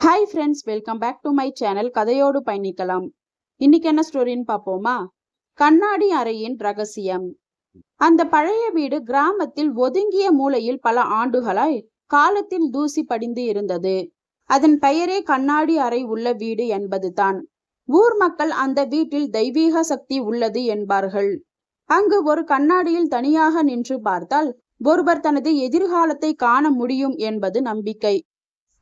Hi friends welcome back to my channel கதையோடு பயணிக்கலாம். இன்னைக்கு என்ன ஸ்டோரின்னு பார்ப்போமா? கண்ணாடி அறையின் ரகசியம். அந்த பழைய வீடு கிராமத்தில் ஒதுங்கிய மூலையில் பல ஆண்டுகளாய் காலத்தில் தூசி படிந்து இருந்தது. அதன் பெயரே கண்ணாடி அறை உள்ள வீடு என்பதுதான். ஊர் மக்கள் அந்த வீட்டில் தெய்வீக சக்தி உள்ளது என்பார்கள். அங்கு ஒரு கண்ணாடியில் தனியாக நின்று பார்த்தால் ஒருவர் தனது எதிர்காலத்தை காண முடியும் என்பது நம்பிக்கை.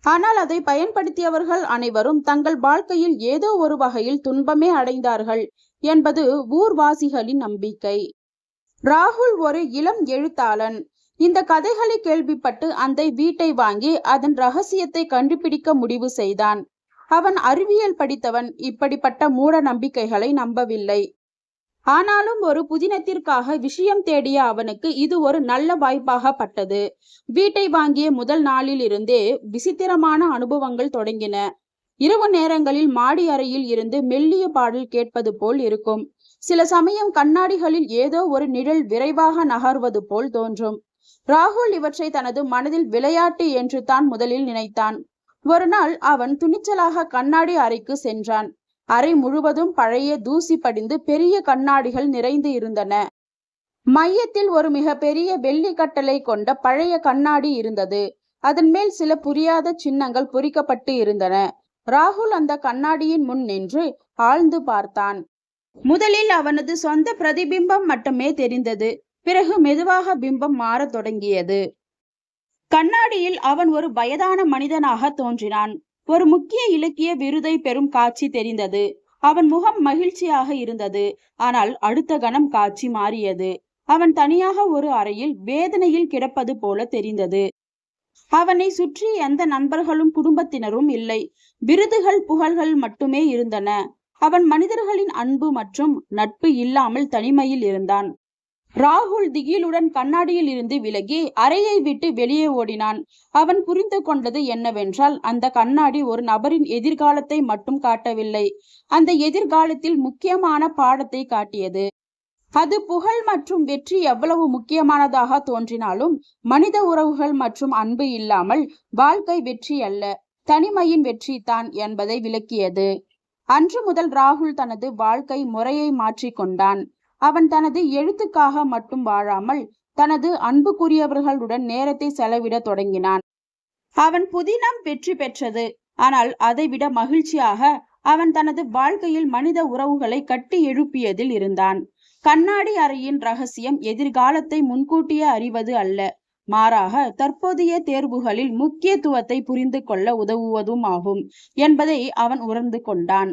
ஆனால் அதை பயன்படுத்தியவர்கள் அனைவரும் தங்கள் வாழ்க்கையில் ஏதோ ஒரு வகையில் துன்பமே அடைந்தார்கள் என்பது ஊர்வாசிகளின் நம்பிக்கை. ராகுல் ஒரு இளம் எழுத்தாளன். இந்த கதைகளை கேள்விப்பட்டு அந்த வீட்டை வாங்கி அதன் ரகசியத்தை கண்டுபிடிக்க முடிவு செய்தான். அவன் அறிவியல் படித்தவன். இப்படிப்பட்ட மூட நம்பிக்கைகளை நம்பவில்லை. ஆனாலும் ஒரு புதினத்திற்காக விஷயம் தேடிய அவனுக்கு இது ஒரு நல்ல வாய்ப்பாக பட்டது வீட்டை வாங்கிய முதல் நாளில் இருந்தே விசித்திரமான அனுபவங்கள் தொடங்கின. இரவு நேரங்களில் மாடி அறையில் இருந்து மெல்லிய பாடல் கேட்பது போல் இருக்கும். சில சமயம் கண்ணாடிகளில் ஏதோ ஒரு நிழல் விரைவாக நகர்வது போல் தோன்றும். ராகுல் இவற்றை தனது மனதில் விளையாட்டு என்று தான் முதலில் நினைத்தான். ஒரு நாள் அவன் துணிச்சலாக கண்ணாடி அறைக்கு சென்றான். அறை முழுவதும் பழைய தூசி படிந்து பெரிய கண்ணாடிகள் நிறைந்து இருந்தன. மையத்தில் ஒரு மிக பெரிய வெள்ளி கட்டளை கொண்ட பழைய கண்ணாடி இருந்தது. அதன் மேல் சில புரியாத சின்னங்கள் பொறிக்கப்பட்டு இருந்தன. ராகுல் அந்த கண்ணாடியின் முன் நின்று ஆழ்ந்து பார்த்தான். முதலில் அவனது சொந்த பிரதிபிம்பம் மட்டுமே தெரிந்தது. பிறகு மெதுவாக பிம்பம் மாறத் தொடங்கியது. கண்ணாடியில் அவன் ஒரு வயதான மனிதனாக தோன்றினான். ஒரு முக்கிய இலக்கிய விருதை பெறும் காட்சி தெரிந்தது. அவன் முகம் மகிழ்ச்சியாக இருந்தது. ஆனால் அடுத்த கணம் காட்சி மாறியது. அவன் தனியாக ஒரு அறையில் வேதனையில் கிடப்பது போல தெரிந்தது. அவனை சுற்றி எந்த நண்பர்களும் குடும்பத்தினரும் இல்லை. விருதுகள் புகழ்கள் மட்டுமே இருந்தன. அவன் மனிதர்களின் அன்பு மற்றும் நட்பு இல்லாமல் தனிமையில் இருந்தான். ராகுல் திகிலுடன் கண்ணாடியில் இருந்து விலகி அறையை விட்டு வெளியே ஓடினான். அவன் புரிந்து கொண்டது என்னவென்றால் அந்த கண்ணாடி ஒரு நபரின் எதிர்காலத்தை மட்டும் காட்டவில்லை. அந்த எதிர்காலத்தில் முக்கியமான பாடத்தை காட்டியது. அது புகழ் மற்றும் வெற்றி எவ்வளவு முக்கியமானதாக தோன்றினாலும் மனித உறவுகள் மற்றும் அன்பு இல்லாமல் வாழ்க்கை வெற்றி அல்ல தனிமையின் வெற்றி தான் என்பதை விளக்கியது. அன்று முதல் ராகுல் தனது வாழ்க்கை முறையை மாற்றிக்கொண்டான். அவன் தனது எழுத்துக்காக மட்டும் வாழாமல் தனது அன்புக்குரியவர்களுடன் நேரத்தை செலவிட தொடங்கினான். அவன் புதினம் வெற்றி பெற்றது. ஆனால் அதைவிட மகிழ்ச்சியாக அவன் தனது வாழ்க்கையில் மனித உறவுகளை கட்டி எழுப்பியதில் இருந்தான். கண்ணாடி அறையின் ரகசியம் எதிர்காலத்தை முன்கூட்டியே அறிவது அல்ல. மாறாக தற்போதைய தேர்வுகளில் முக்கியத்துவத்தை புரிந்து கொள்ள உதவுவதும் ஆகும் என்பதை அவன் உணர்ந்து கொண்டான்.